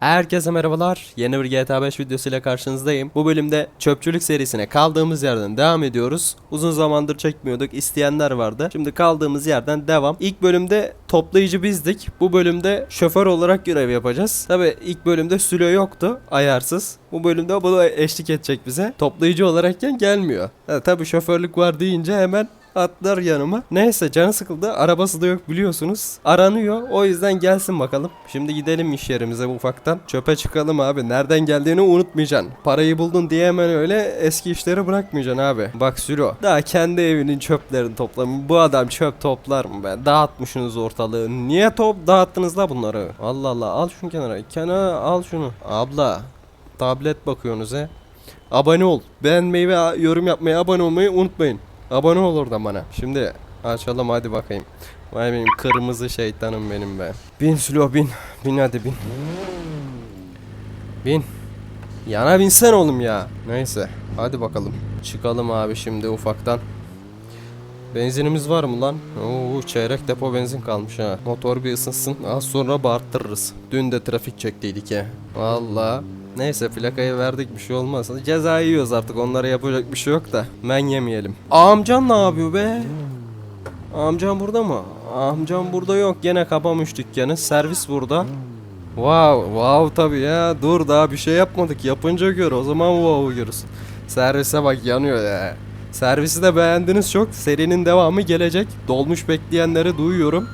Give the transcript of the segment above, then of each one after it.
Herkese merhabalar. Yeni bir GTA 5 videosuyla karşınızdayım. Bu bölümde çöpçülük serisine kaldığımız yerden devam ediyoruz. Uzun zamandır çekmiyorduk. İsteyenler vardı. Şimdi kaldığımız yerden devam. İlk bölümde toplayıcı bizdik. Bu bölümde şoför olarak görev yapacağız. Tabi ilk bölümde Sülo yoktu. Ayarsız. Bu bölümde bu da eşlik edecek bize. Toplayıcı olarakken gelmiyor. Ha, tabi şoförlük var deyince hemen atlar yanıma. Neyse canı sıkıldı. Arabası da yok biliyorsunuz. Aranıyor. O yüzden gelsin bakalım. Şimdi gidelim iş yerimize ufaktan. Çöpe çıkalım abi. Nereden geldiğini unutmayacaksın. Parayı buldun diye hemen öyle eski işleri bırakmayacaksın abi. Bak Sülo. Daha kendi evinin çöplerini toplamış. Bu adam çöp toplar mı be? Dağıtmışsınız ortalığı. Niye top dağıttınız la bunları? Allah Allah. Al şunu kenara. Kenara al şunu. Abla. Tablet bakıyorsunuz he. Abone ol. Beğenmeyi ve yorum yapmayı, abone olmayı unutmayın. Abone ol oradan bana. Şimdi açalım hadi bakayım. Vay benim kırmızı şeytanım benim be. Bin Sülo bin. Bin hadi bin. Bin. Yana binsen oğlum ya. Neyse hadi bakalım. Çıkalım abi şimdi ufaktan. Benzinimiz var mı lan? Oo çeyrek depo benzin kalmış ha. Motor bir ısınsın. Az sonra bağırtırırız. Dün de trafik çektiydik ya. Valla. Neyse plakayı verdik bir şey olmaz. Ceza yiyoruz artık onlara yapacak bir şey yok da. Men yemeyelim. Amcan ne yapıyor be? Amcam burada mı? Amcam burada yok. Gene kapamış dükkanı. Servis burada. Wow, wow tabii ya. Dur daha bir şey yapmadık. Yapınca gör. O zaman wow görürüz. Servise bak yanıyor ya. Servisi de beğendiniz çok. Serinin devamı gelecek. Dolmuş bekleyenleri duyuyorum.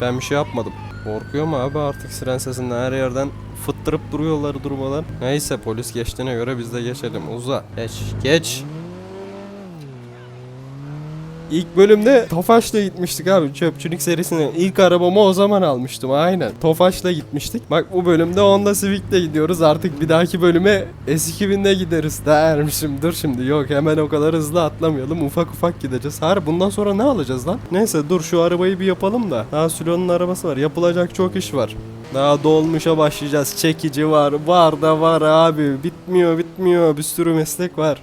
Ben bir şey yapmadım. Korkuyor mu abi artık siren sesinden her yerden fıttırıp duruyorlar durmadan. Neyse polis geçtiğine göre biz de geçelim. Uza. Geç. Geç. İlk bölümde Tofaş'la gitmiştik abi çöpçülük serisine. İlk arabamı o zaman almıştım aynen. Tofaş'la gitmiştik. Bak bu bölümde Honda Civic'le gidiyoruz. Artık bir dahaki bölüme S2000'de gideriz dermişim. Dur şimdi yok hemen o kadar hızlı atlamayalım. Ufak ufak gideceğiz. Har bundan sonra ne alacağız lan? Neyse dur şu arabayı bir yapalım da. Daha Sülo'nun arabası var. Yapılacak çok iş var. Daha dolmuşa başlayacağız. Çekici var. Var da var abi. Bitmiyor bitmiyor. Bir sürü meslek var.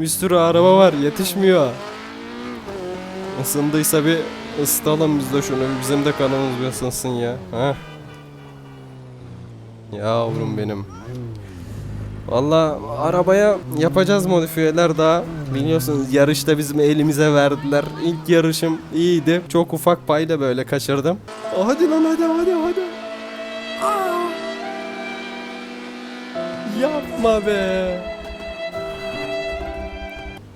Bir sürü araba var. Yetişmiyor. Isındıysa bir ısıtalım biz de şunu. Bizim de kanımız bir ısınsın ya. Ha? Yavrum benim. Valla arabaya yapacağız modifiyeler daha. Biliyorsunuz yarışta bizim elimize verdiler. İlk yarışım iyiydi. Çok ufak payla böyle kaçırdım. Hadi lan hadi hadi hadi. Aa! Yapma be.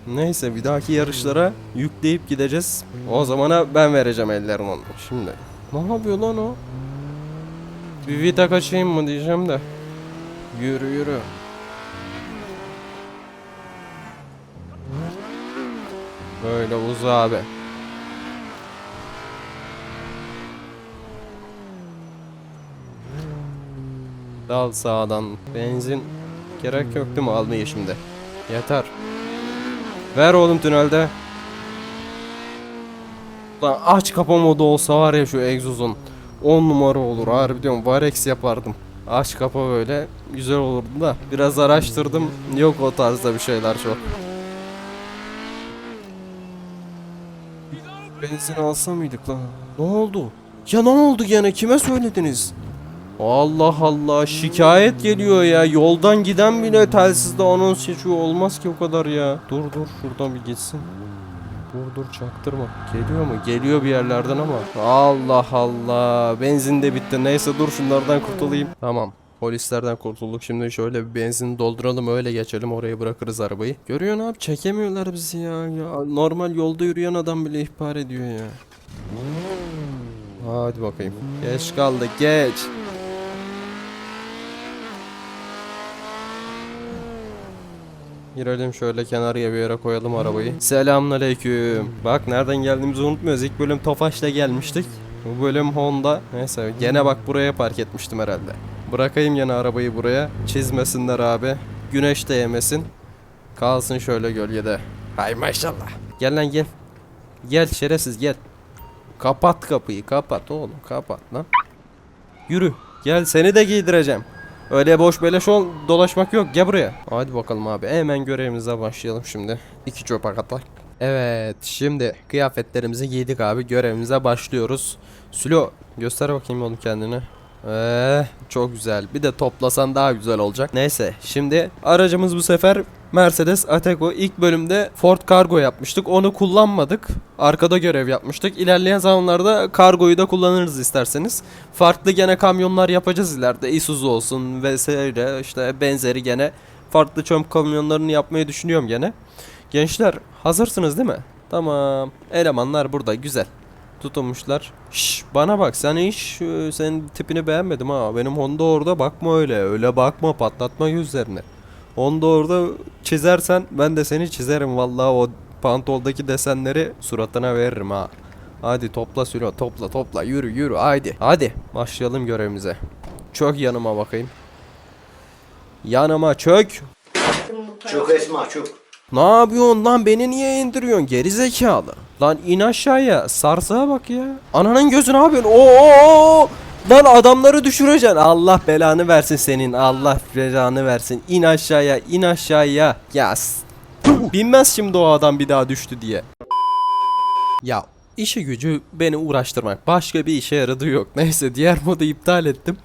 Neyse bir dahaki yarışlara yükleyip gideceğiz. O zamana ben vereceğim ellerini onu. Şimdi. Ne yapıyor lan o? Bir vida kaçayım mı diyeceğim de. Yürü yürü. Böyle uza abi. Dal sağdan. Benzin gerek yok değil mi almaya şimdi? Yeter. Ver oğlum tünelde. Lan aç kapa modu olsa var ya şu egzozun 10 numara olur harbi diyorum Varex yapardım. Aç kapa böyle güzel olurdu da biraz araştırdım yok o tarzda bir şeyler çok. Benzin alsa mıydık lan? Ne oldu? Ya ne oldu gene kime söylediniz? Allah Allah şikayet geliyor ya yoldan giden bile telsizde anons geçiyor olmaz ki o kadar ya. Dur dur şuradan bir gitsin. Dur dur çaktırma. Geliyor mu? Geliyor bir yerlerden ama. Allah Allah. Benzin de bitti. Neyse dur şunlardan kurtulayım. Tamam. Polislerden kurtulduk. Şimdi şöyle bir benzin dolduralım öyle geçelim oraya bırakırız arabayı. Görüyorsun abi çekemiyorlar bizi ya. ya. Normal yolda yürüyen adam bile ihbar ediyor ya. Hadi bakayım. Geç kaldı geç. Girelim şöyle kenarıya bir yere koyalım arabayı. Selamünaleyküm. Bak nereden geldiğimizi unutmuyoruz. İlk bölüm Tofaş'la gelmiştik. Bu bölüm Honda. Neyse gene bak buraya park etmiştim herhalde. Bırakayım yine arabayı buraya. Çizmesinler abi. Güneş de yemesin. Kalsın şöyle gölgede. Hay maşallah. Gel lan gel. Gel şerefsiz gel. Kapat kapıyı kapat oğlum kapat lan. Yürü. Gel seni de giydireceğim. Öyle boş beleş ol dolaşmak yok gel buraya. Hadi bakalım abi hemen görevimize başlayalım şimdi. İki çöp atak. Evet şimdi kıyafetlerimizi giydik abi görevimize başlıyoruz. Sülo göster bakayım oğlum kendini. Eee çok güzel. Bir de toplasan daha güzel olacak. Neyse şimdi aracımız bu sefer Mercedes Atego. İlk bölümde Ford Cargo yapmıştık. Onu kullanmadık. Arkada görev yapmıştık. İlerleyen zamanlarda kargoyu da kullanırız isterseniz. Farklı gene kamyonlar yapacağız ileride. Isuzu olsun vesaire işte benzeri gene farklı çöp kamyonlarını yapmayı düşünüyorum gene. Gençler hazırsınız değil mi? Tamam. Elemanlar burada güzel. Tutunmuşlar. Şş bana bak sen hiç e, senin tipini beğenmedim ha. Benim Honda orada bakma öyle. Öyle bakma patlatma gözlerini. Honda orada çizersen ben de seni çizerim vallahi o pantoldaki desenleri suratına veririm ha. Hadi topla Sülo topla topla yürü yürü haydi. Hadi başlayalım görevimize. Çök yanıma bakayım. Yanıma çök. Çok Esma çok. Ne yapıyorsun lan beni niye indiriyorsun geri zekalı? Lan in aşağıya sarsağa bak ya. Ananın gözü ne yapıyorsun? Oo! Lan adamları düşüreceksin. Allah belanı versin senin. Allah belanı versin. İn aşağıya, in aşağıya. Ya s- Binmez şimdi o adam bir daha düştü diye. Ya işi gücü beni uğraştırmak. Başka bir işe yaradığı yok. Neyse diğer modu iptal ettim.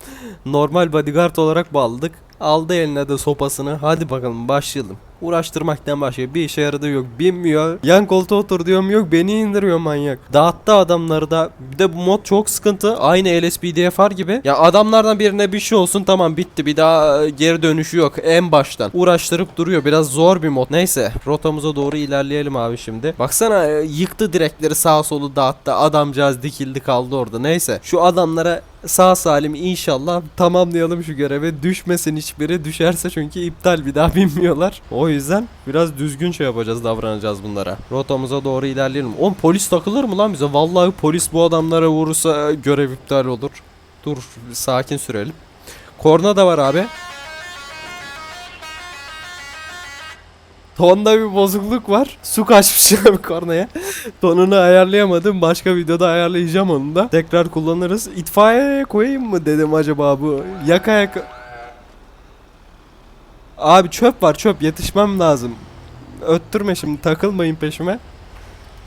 Normal bodyguard olarak bağladık. Aldı eline de sopasını. Hadi bakalım başlayalım. Uğraştırmaktan başka bir işe yaradığı yok. Binmiyor. Yan koltuğa otur diyorum yok. Beni indiriyor manyak. Dağıttı adamları da. Bir de bu mod çok sıkıntı. Aynı LSPDFR gibi. Ya adamlardan birine bir şey olsun tamam bitti. Bir daha e, geri dönüşü yok. En baştan. Uğraştırıp duruyor. Biraz zor bir mod. Neyse. Rotamıza doğru ilerleyelim abi şimdi. Baksana e, yıktı direkleri sağa solu dağıttı. Adamcağız dikildi kaldı orada. Neyse. Şu adamlara sağ salim inşallah tamamlayalım şu görevi. Düşmesin hiçbiri. Düşerse çünkü iptal bir daha binmiyorlar. O yüzden biraz düzgün şey yapacağız davranacağız bunlara. Rotamıza doğru ilerleyelim. Oğlum polis takılır mı lan bize? Vallahi polis bu adamlara vurursa görev iptal olur. Dur sakin sürelim. Korna da var abi. Tonda bir bozukluk var. Su kaçmış abi kornaya. Tonunu ayarlayamadım. Başka videoda ayarlayacağım onu da. Tekrar kullanırız. İtfaiyeye koyayım mı dedim acaba bu. Yaka yaka. Abi çöp var çöp yetişmem lazım. Öttürme şimdi takılmayın peşime.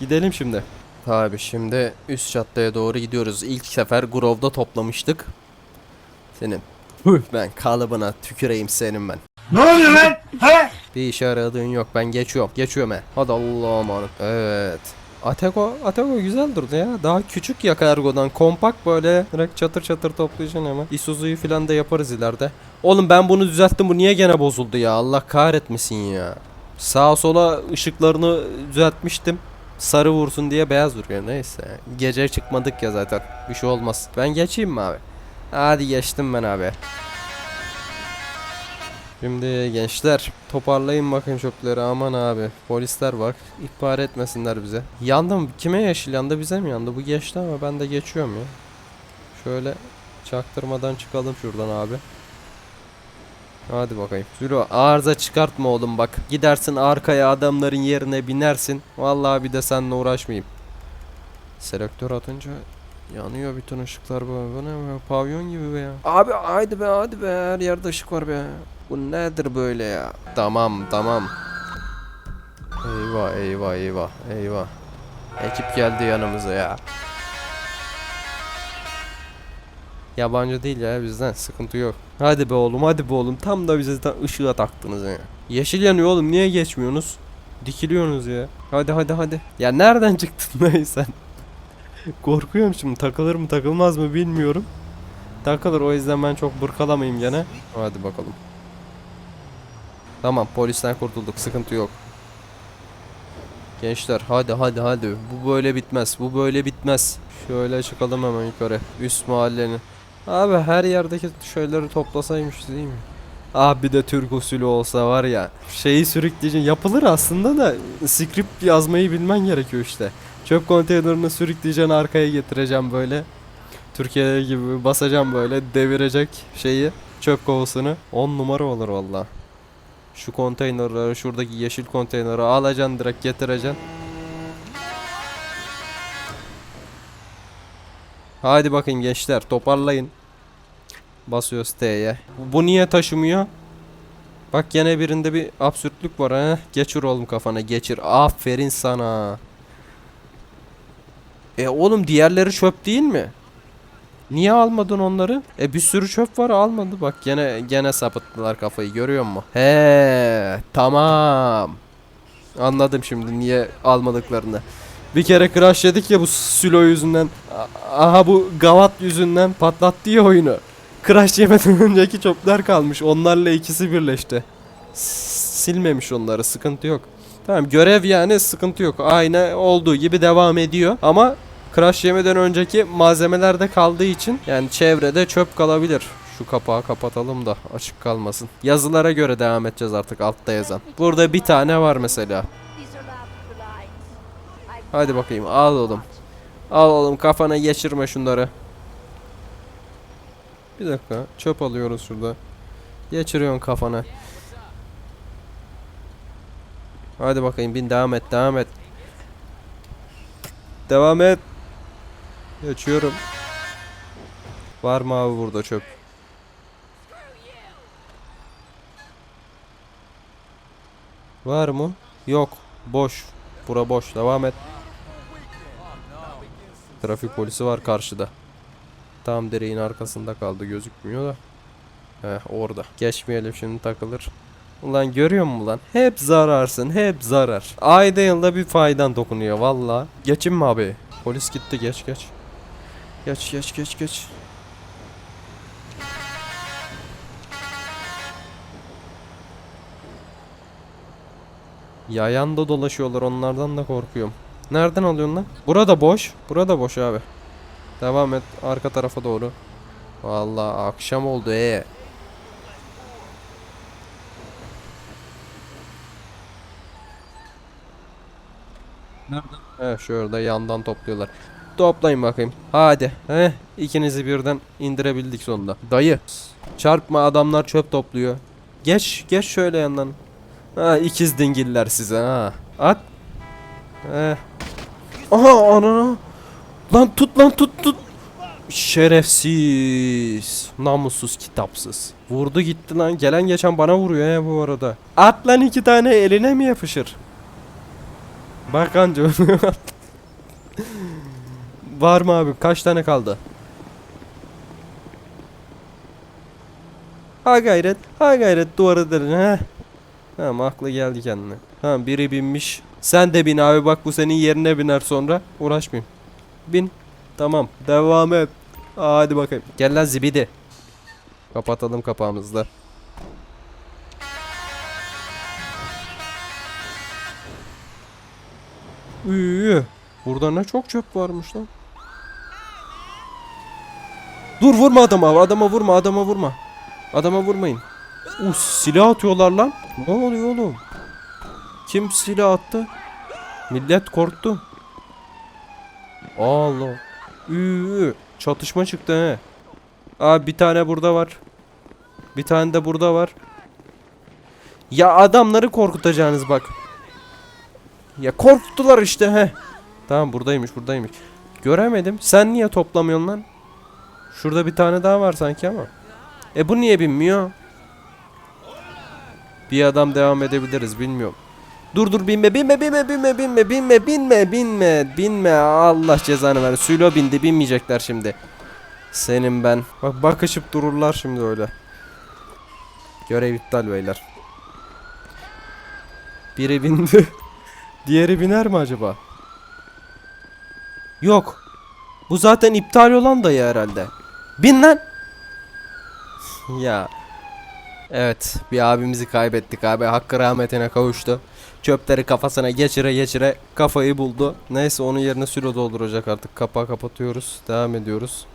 Gidelim şimdi. Abi şimdi üst caddeye doğru gidiyoruz. İlk sefer Grove'da toplamıştık. Senin. Ben kalıbına tüküreyim senin ben. Ne oluyor lan? He? Bir işe yaradığın yok. Ben geçiyorum. Geçiyorum he. Hadi Allah'a emanet. Evet. Atego, Atego güzel durdu ya. Daha küçük ya kargodan. Kompakt böyle. Direkt çatır çatır toplayacaksın hemen. Isuzu'yu falan da yaparız ileride. Oğlum ben bunu düzelttim. Bu niye gene bozuldu ya? Allah kahretmesin ya. Sağa sola ışıklarını düzeltmiştim. Sarı vursun diye beyaz duruyor. Neyse. Gece çıkmadık ya zaten. Bir şey olmaz. Ben geçeyim mi abi? Hadi geçtim ben abi. Şimdi gençler toparlayın bakın çöpleri aman abi polisler bak ihbar etmesinler bize. Yandım kime yeşil yandı bize mi yandı bu geçti ama ben de geçiyorum ya. Şöyle çaktırmadan çıkalım şuradan abi. Hadi bakayım. Zülo arıza çıkartma oğlum bak. Gidersin arkaya adamların yerine binersin. Vallahi bir de seninle uğraşmayayım. Selektör atınca yanıyor bütün ışıklar bu. Bu ne be? Pavyon gibi be ya. Abi haydi be hadi be her yerde ışık var be. Bu nedir böyle ya? Tamam tamam. Eyvah eyvah eyvah eyvah. Ekip geldi yanımıza ya. Yabancı değil ya bizden sıkıntı yok. Hadi be oğlum hadi be oğlum tam da bize ışığa taktınız ya. Yeşil yanıyor oğlum niye geçmiyorsunuz? Dikiliyorsunuz ya. Hadi hadi hadi. Ya nereden çıktın dayı sen? Korkuyorum şimdi takılır mı takılmaz mı bilmiyorum. Takılır o yüzden ben çok bırkalamayayım gene. Hadi bakalım. Tamam polisten kurtulduk sıkıntı yok. Gençler hadi hadi hadi bu böyle bitmez bu böyle bitmez. Şöyle çıkalım hemen yukarı üst mahallenin. Abi her yerdeki şeyleri toplasaymış değil mi? Abi bir de Türk usulü olsa var ya şeyi sürükleyeceksin yapılır aslında da script yazmayı bilmen gerekiyor işte. Çöp konteynerini sürükleyeceksin arkaya getireceğim böyle. Türkiye gibi basacağım böyle devirecek şeyi çöp kovasını 10 numara olur valla. Şu konteynerleri şuradaki yeşil konteyneri alacaksın direkt getireceksin. Hadi bakın gençler toparlayın. Basıyoruz T'ye. Bu niye taşımıyor? Bak gene birinde bir absürtlük var ha. Geçir oğlum kafana geçir. Aferin sana. E oğlum diğerleri çöp değil mi? Niye almadın onları? E bir sürü çöp var almadı. Bak gene gene sapıttılar kafayı görüyor musun? He tamam. Anladım şimdi niye almadıklarını. Bir kere crash yedik ya bu Sülo yüzünden. Aha bu Gavat yüzünden patlattı ya oyunu. Crash yemeden önceki çöpler kalmış. Onlarla ikisi birleşti. Silmemiş onları sıkıntı yok. Tamam görev yani sıkıntı yok. Aynı olduğu gibi devam ediyor. Ama crash yemeden önceki malzemeler de kaldığı için yani çevrede çöp kalabilir. Şu kapağı kapatalım da açık kalmasın. Yazılara göre devam edeceğiz artık altta yazan. Burada bir tane var mesela. Hadi bakayım al oğlum. Al oğlum kafana geçirme şunları. Bir dakika çöp alıyoruz şurada. Geçiriyorsun kafana. Hadi bakayım bin devam et devam et. Devam et. Geçiyorum. Var mı abi burada çöp? Var mı? Yok. Boş. Bura boş. Devam et. Trafik polisi var karşıda. Tam direğin arkasında kaldı gözükmüyor da. Heh orada. Geçmeyelim şimdi takılır. Ulan görüyor musun lan? Hep zararsın hep zarar. Ayda yılda bir faydan dokunuyor valla. Geçin mi abi? Polis gitti geç geç. Geç geç geç geç. Yayan da dolaşıyorlar onlardan da korkuyorum. Nereden alıyorsun lan? Burada boş. Burada boş abi. Devam et arka tarafa doğru. Vallahi akşam oldu ee. Nerede? He şurada yandan topluyorlar. Toplayın bakayım. Hadi. He ikinizi birden indirebildik sonunda. Dayı. Çarpma adamlar çöp topluyor. Geç geç şöyle yandan. Ha ikiz dingiller size ha. At. He. Aha anana. Lan tut lan tut tut. Şerefsiz. Namussuz kitapsız. Vurdu gitti lan. Gelen geçen bana vuruyor ya bu arada. At lan iki tane eline mi yapışır? Bak anca. Var mı abi? Kaç tane kaldı? Ha gayret. Ha gayret duvarı derin ha. Tamam aklı geldi kendine. Tamam biri binmiş. Sen de bin abi bak bu senin yerine biner sonra. Uğraşmayayım. Bin. Tamam. Devam et. Hadi bakayım. Gel lan zibidi. Kapatalım kapağımızı da. Üü, burada ne çok çöp varmış lan. Dur vurma adama, adama vurma, adama vurma. Adama vurmayın. Us silah atıyorlar lan. Ne oluyor oğlum? Kim silah attı? Millet korktu. Allah. Üü, çatışma çıktı he. Abi bir tane burada var. Bir tane de burada var. Ya adamları korkutacaksınız bak. Ya korktular işte he. Tamam buradaymış buradaymış. Göremedim. Sen niye toplamıyorsun lan? Şurada bir tane daha var sanki ama. E bu niye binmiyor? Bir adam devam edebiliriz bilmiyorum. Dur dur binme binme binme binme binme binme binme binme binme Allah cezanı ver. Sülo bindi binmeyecekler şimdi. Senin ben. Bak bakışıp dururlar şimdi öyle. Görev iptal beyler. Biri bindi. Diğeri biner mi acaba? Yok. Bu zaten iptal olan da ya herhalde. Bin lan. ya. Evet bir abimizi kaybettik abi. Hakkı rahmetine kavuştu. Çöpleri kafasına geçire geçire kafayı buldu. Neyse onun yerine sülo dolduracak artık. Kapağı kapatıyoruz. Devam ediyoruz.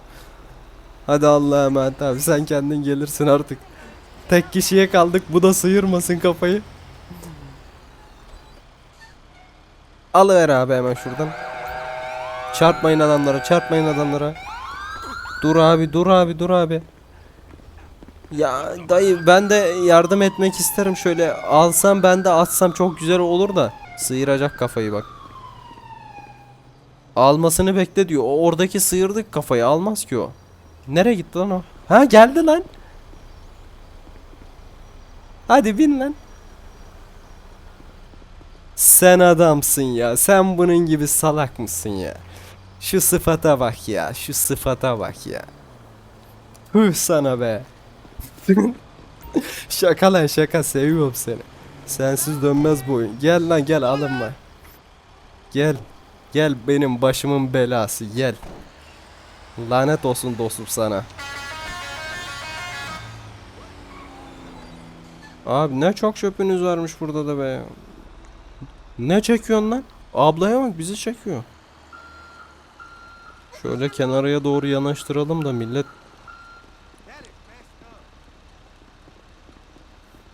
Hadi Allah'a emanet abi sen kendin gelirsin artık. Tek kişiye kaldık bu da sıyırmasın kafayı. Alıver abi hemen şuradan. Çarpmayın adamlara, çarpmayın adamlara. Dur abi, dur abi, dur abi. Ya dayı ben de yardım etmek isterim şöyle alsam ben de atsam çok güzel olur da sıyıracak kafayı bak. Almasını bekle diyor. O oradaki sıyırdık kafayı almaz ki o. Nereye gitti lan o? Ha geldi lan. Hadi bin lan. Sen adamsın ya. Sen bunun gibi salak mısın ya? Şu sıfata bak ya. Şu sıfata bak ya. Hıh sana be. şaka lan şaka seviyorum seni. Sensiz dönmez bu oyun. Gel lan gel alınma. Gel. Gel benim başımın belası gel. Lanet olsun dostum sana. Abi ne çok çöpünüz varmış burada da be. Ne çekiyorsun lan? Ablaya bak bizi çekiyor. Şöyle kenarıya doğru yanaştıralım da millet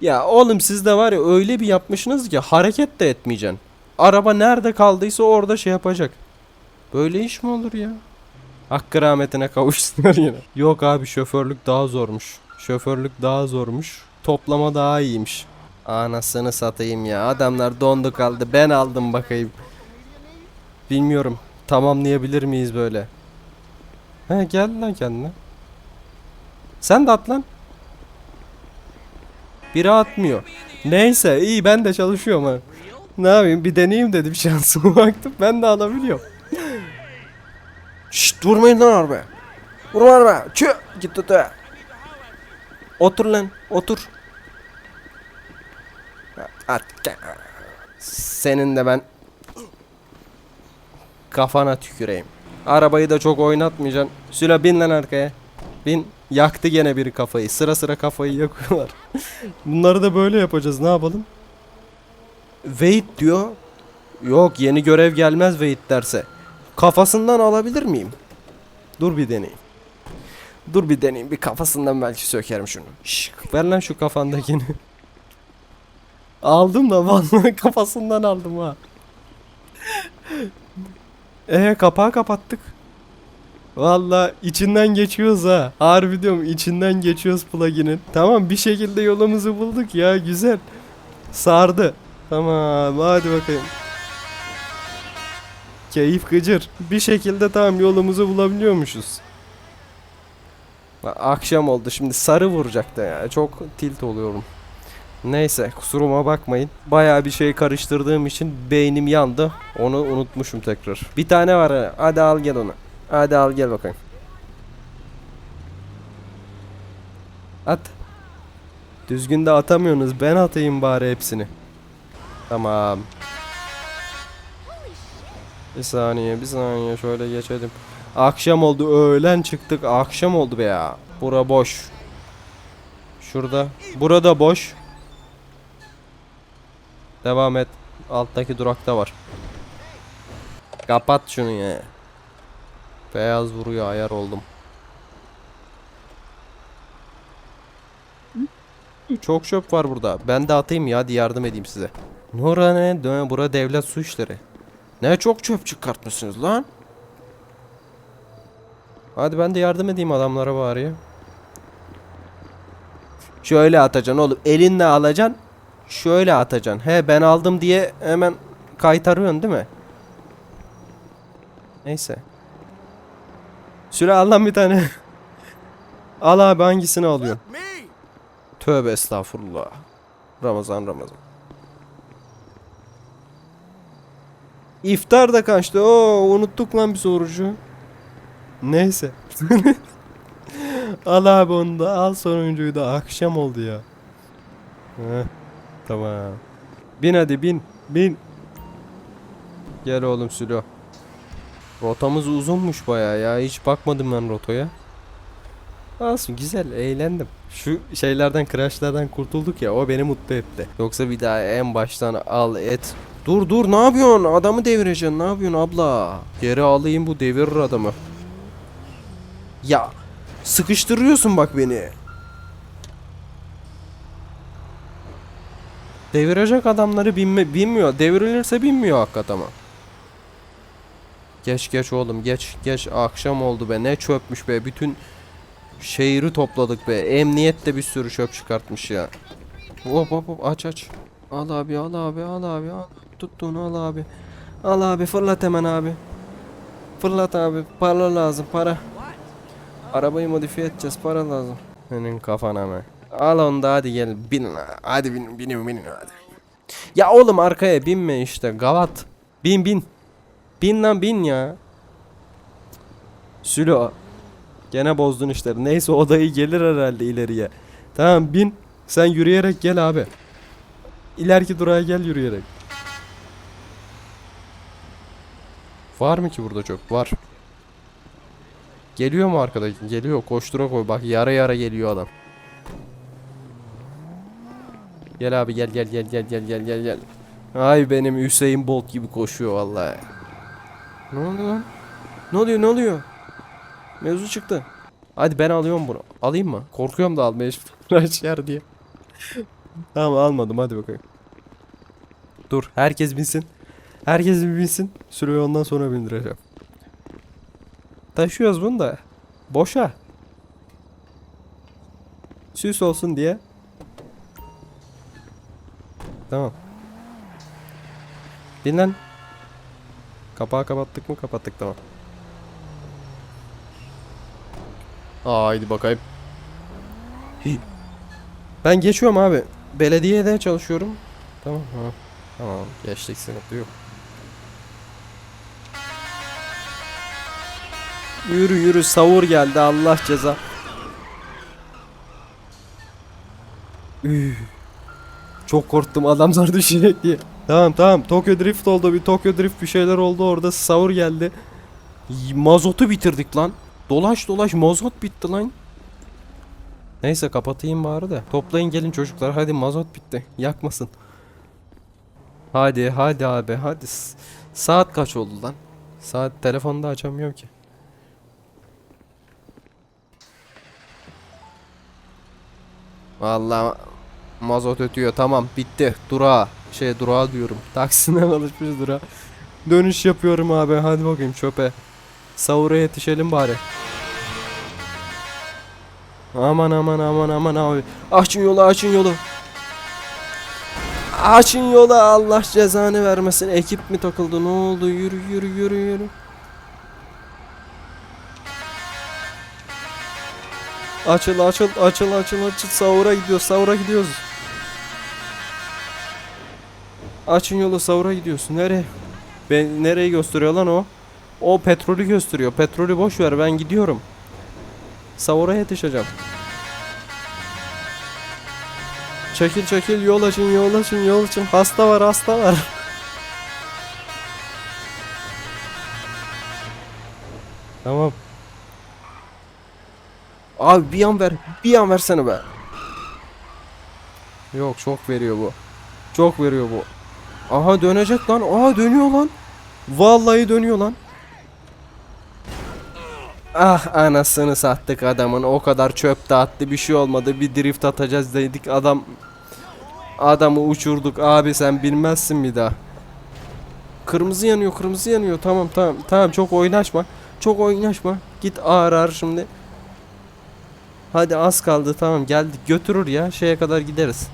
Ya oğlum siz de var ya öyle bir yapmışsınız ki hareket de etmeyeceksin. Araba nerede kaldıysa orada şey yapacak. Böyle iş mi olur ya? Hakkı rahmetine kavuşsunlar yine. Yok abi şoförlük daha zormuş. Şoförlük daha zormuş. Toplama daha iyiymiş. Anasını satayım ya. Adamlar dondu kaldı. Ben aldım bakayım. Bilmiyorum. Tamamlayabilir miyiz böyle? He gel lan kendine. Sen de at lan. Biri atmıyor. Neyse iyi ben de çalışıyorum ha. Ne yapayım bir deneyeyim dedim şansıma baktım ben de alabiliyorum. Şşt vurmayın lan arabaya. Vurma arabaya. Çü git tut. Otur lan otur. At. Senin de ben kafana tüküreyim. Arabayı da çok oynatmayacaksın. Süla bin lan arkaya. Bin. Yaktı gene biri kafayı. Sıra sıra kafayı yakıyorlar. Bunları da böyle yapacağız. Ne yapalım? Wait diyor. Yok yeni görev gelmez wait derse. Kafasından alabilir miyim? Dur bir deneyeyim. Dur bir deneyeyim. Bir kafasından belki sökerim şunu. Şş, ver lan şu kafandakini. aldım da vallahi kafasından aldım ha. Ee kapağı kapattık. Valla içinden geçiyoruz ha. Harbi diyorum içinden geçiyoruz plugin'in. Tamam bir şekilde yolumuzu bulduk ya güzel. Sardı. Tamam hadi bakayım. Keyif gıcır. Bir şekilde tamam yolumuzu bulabiliyormuşuz. Akşam oldu şimdi sarı vuracak da ya. Çok tilt oluyorum. Neyse kusuruma bakmayın. Bayağı bir şey karıştırdığım için beynim yandı. Onu unutmuşum tekrar. Bir tane var ha. Hadi al gel onu. Hadi al gel bakayım. At. Düzgün de atamıyorsunuz. Ben atayım bari hepsini. Tamam. Bir saniye, bir saniye şöyle geçelim. Akşam oldu, öğlen çıktık. Akşam oldu be ya. Bura boş. Şurada. Burada boş. Devam et. Alttaki durakta var. Kapat şunu ya. Beyaz vuruyor ayar oldum. Çok çöp var burada. Ben de atayım ya hadi yardım edeyim size. Nora ne? Dö- Bura devlet su işleri. Ne çok çöp çıkartmışsınız lan. Hadi ben de yardım edeyim adamlara bari. Şöyle atacaksın oğlum. Elinle alacaksın. Şöyle atacaksın. He ben aldım diye hemen kaytarıyorsun değil mi? Neyse. Süre al lan bir tane. al abi hangisini alıyorsun? Tövbe estağfurullah. Ramazan Ramazan. İftar da kaçtı. Oo unuttuk lan bir sorucu. Neyse. al abi onu da al sonuncuyu da akşam oldu ya. Heh, tamam. Bin hadi bin bin. Gel oğlum Sülo. Rotamız uzunmuş baya ya. Hiç bakmadım ben rotaya. Olsun güzel eğlendim. Şu şeylerden crashlardan kurtulduk ya o beni mutlu etti. Yoksa bir daha en baştan al et. Dur dur ne yapıyorsun? Adamı devireceksin. Ne yapıyorsun abla? Geri alayım bu devirir adamı. Ya sıkıştırıyorsun bak beni. Devirecek adamları binme, binmiyor. Devrilirse binmiyor hakikaten ama. Geç geç oğlum geç geç. Akşam oldu be. Ne çöpmüş be. Bütün şehri topladık be. Emniyet de bir sürü çöp çıkartmış ya. Hop hop hop. Aç aç. Al abi al abi al abi. Al. Tuttuğunu al abi. Al abi fırlat hemen abi. Fırlat abi. Para lazım para. Arabayı modifiye edeceğiz. Para lazım. Senin kafana mı Al onu da hadi gel. Bin. Hadi bin bin bin hadi. Ya oğlum arkaya binme işte gavat. Bin bin. Bin lan bin ya. Sülo. Gene bozdun işleri. Neyse o dayı gelir herhalde ileriye. Tamam bin. Sen yürüyerek gel abi. İleriki durağa gel yürüyerek. Var mı ki burada çok? Var. Geliyor mu arkadaki? Geliyor. Koştura koy. Bak yara yara geliyor adam. Gel abi gel gel gel gel gel gel gel gel. Ay benim Hüseyin Bolt gibi koşuyor vallahi. Ne oluyor lan? Ne oluyor ne oluyor? Mevzu çıktı. Hadi ben alıyorum bunu. Alayım mı? Korkuyorum da almaya şimdi yer diye. tamam almadım hadi bakayım. Dur herkes binsin. Herkes bir binsin. Süreyi ondan sonra bindireceğim. Taşıyoruz bunu da. Boşa. Süs olsun diye. Tamam. Bin. Kapağı kapattık mı? Kapattık tamam. Aa, haydi bakayım. Ben geçiyorum abi. Belediyede çalışıyorum. Tamam ha. Tamam geçtik sıkıntı yok. Yürü yürü savur geldi Allah ceza. Üh. Çok korktum adam zar düşecek diye. Tamam tamam Tokyo Drift oldu bir Tokyo Drift bir şeyler oldu orada savur geldi. Mazotu bitirdik lan. Dolaş dolaş mazot bitti lan. Neyse kapatayım bari de. Toplayın gelin çocuklar hadi mazot bitti. Yakmasın. Hadi hadi abi hadi. Saat kaç oldu lan? Saat telefonda açamıyorum ki. Vallahi mazot ötüyor tamam bitti. Durağa şey durağa diyorum. Taksine alışmış durağa. Dönüş yapıyorum abi hadi bakayım çöpe. Sahura yetişelim bari. Aman aman aman aman abi. Açın yolu açın yolu. Açın yolu Allah cezanı vermesin. Ekip mi takıldı ne oldu yürü yürü yürü yürü. Açıl açıl açıl açıl açıl sahura gidiyoruz sahura gidiyoruz. Açın yolu sahura gidiyorsun nereye? Ben nereye gösteriyor lan o? O petrolü gösteriyor. Petrolü boş ver ben gidiyorum. Savura yetişeceğim. Çekil çekil yol açın yol açın yol açın. Hasta var hasta var. tamam. Abi bir an ver. Bir an versene be. Yok çok veriyor bu. Çok veriyor bu. Aha dönecek lan. Aha dönüyor lan. Vallahi dönüyor lan. Ah anasını sattık adamın. O kadar çöp dağıttı bir şey olmadı. Bir drift atacağız dedik. Adam adamı uçurduk. Abi sen bilmezsin bir daha. Kırmızı yanıyor, kırmızı yanıyor. Tamam, tamam. Tamam çok oynaşma. Çok oynaşma. Git ağır ağır şimdi. Hadi az kaldı. Tamam geldik. Götürür ya. Şeye kadar gideriz.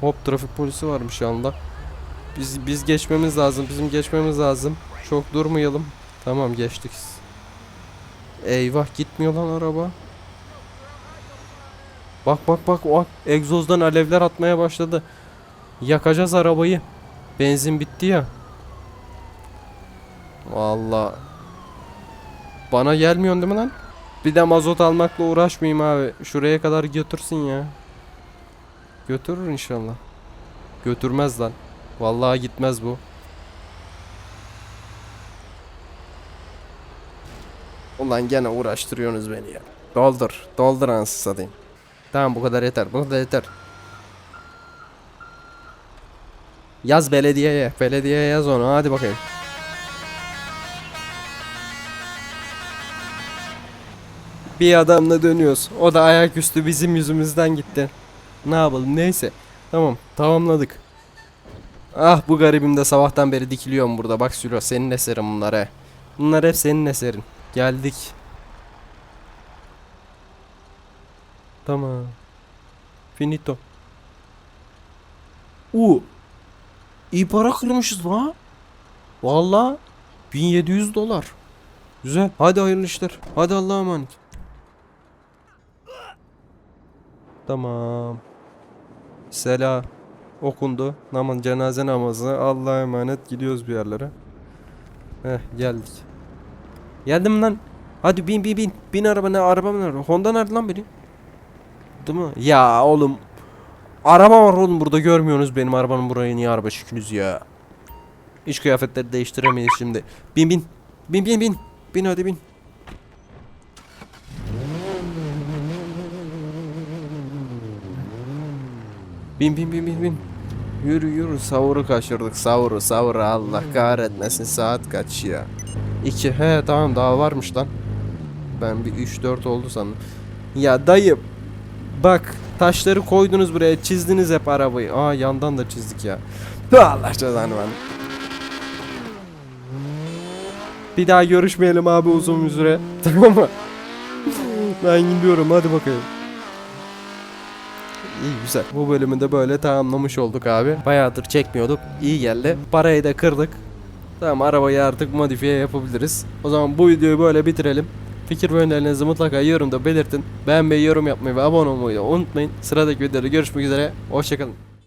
Hop trafik polisi varmış yanında. Biz biz geçmemiz lazım. Bizim geçmemiz lazım. Çok durmayalım. Tamam geçtik. Eyvah gitmiyor lan araba. Bak bak bak o egzozdan alevler atmaya başladı. Yakacağız arabayı. Benzin bitti ya. Vallahi. Bana gelmiyorsun değil mi lan? Bir de mazot almakla uğraşmayayım abi. Şuraya kadar götürsün ya. Götürür inşallah. Götürmez lan. Vallahi gitmez bu. Ulan gene uğraştırıyorsunuz beni ya. Doldur. Doldur anasını satayım. Tamam bu kadar yeter. Bu kadar yeter. Yaz belediyeye. Belediyeye yaz onu. Hadi bakayım. Bir adamla dönüyoruz. O da ayaküstü bizim yüzümüzden gitti. Ne yapalım neyse. Tamam tamamladık. Ah bu garibim de sabahtan beri dikiliyorum burada. Bak Sülo senin eserin bunlar he. Bunlar hep senin eserin. Geldik. Tamam. Finito. U. İyi para kırmışız la. Valla 1700 dolar. Güzel. Hadi hayırlı işler. Hadi Allah'a emanet. Tamam. Sela okundu. Namaz cenaze namazı. Allah'a emanet gidiyoruz bir yerlere. Heh geldik. Geldim lan. Hadi bin bin bin. Bin araba ne araba mı nerede? Honda nerede lan benim? Değil mi? Ya oğlum. Araba var oğlum burada görmüyorsunuz benim arabanın burayı niye araba çıkıyorsunuz ya. İç kıyafetleri değiştiremeyiz şimdi. Bin bin. Bin bin bin. Bin hadi bin. Bin bin bin bin bin. Yürü yürü savuru kaçırdık savuru savuru Allah kahretmesin saat kaç ya. İki he tamam daha varmış lan. Ben bir 3-4 oldu sandım. Ya dayı bak taşları koydunuz buraya çizdiniz hep arabayı. Aa yandan da çizdik ya. Allah cezanı ben. Bir daha görüşmeyelim abi uzun bir süre. Tamam mı? ben gidiyorum hadi bakayım. İyi güzel. Bu bölümü de böyle tamamlamış olduk abi. Bayağıdır çekmiyorduk. İyi geldi. Parayı da kırdık. Tamam arabayı artık modifiye yapabiliriz. O zaman bu videoyu böyle bitirelim. Fikir ve önerilerinizi mutlaka yorumda belirtin. Beğenmeyi, yorum yapmayı ve abone olmayı da unutmayın. Sıradaki videoda görüşmek üzere. Hoşçakalın.